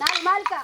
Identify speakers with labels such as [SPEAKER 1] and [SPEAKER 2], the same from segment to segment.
[SPEAKER 1] நாலு
[SPEAKER 2] மாலிக்கா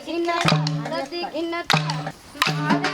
[SPEAKER 2] கிண்ணத்தால்
[SPEAKER 1] கிண்ணத்தால் கிண்ணத்தால்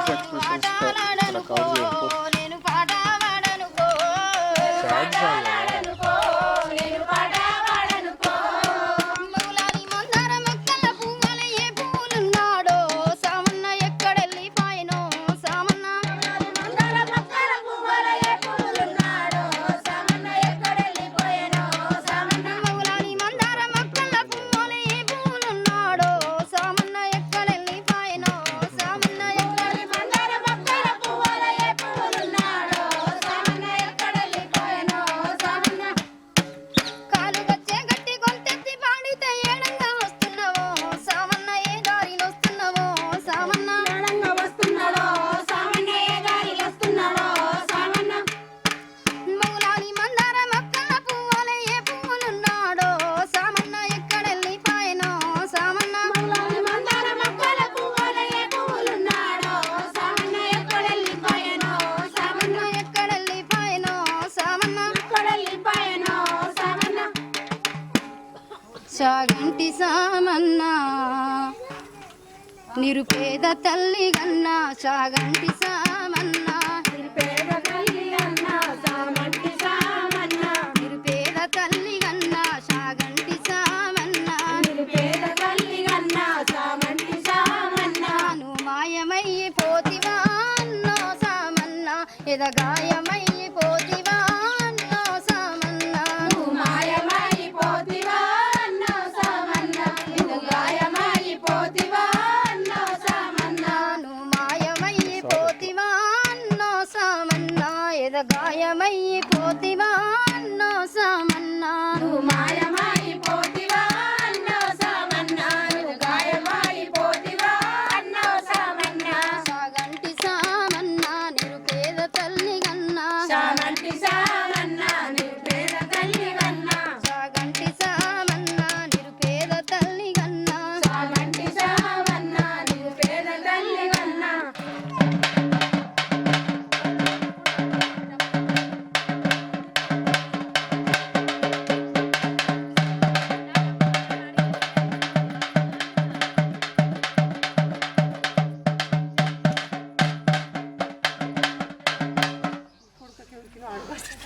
[SPEAKER 1] Olacak mısınız? అన్న సాగంటి సామన్న. నిరుపేద తల్లి
[SPEAKER 3] అన్న సామంటి సామన్న.
[SPEAKER 1] నిరుపేద తల్లి అన్న సాగంటి సామన్న.
[SPEAKER 3] నిరుపేద తల్లి అన్న సామంటి సామన్న.
[SPEAKER 1] మాయమయ్యి పోతివా అన్నో సామన్న.
[SPEAKER 3] ఎదగాయమ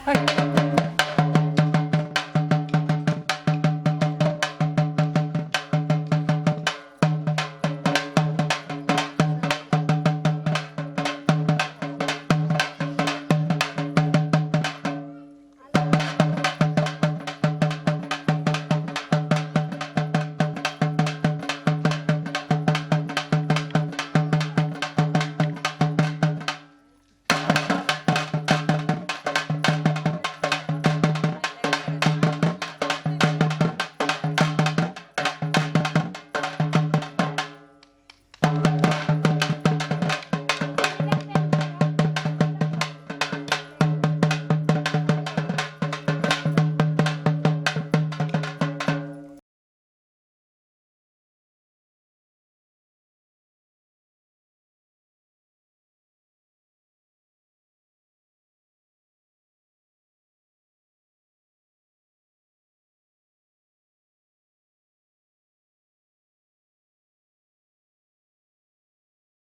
[SPEAKER 2] は。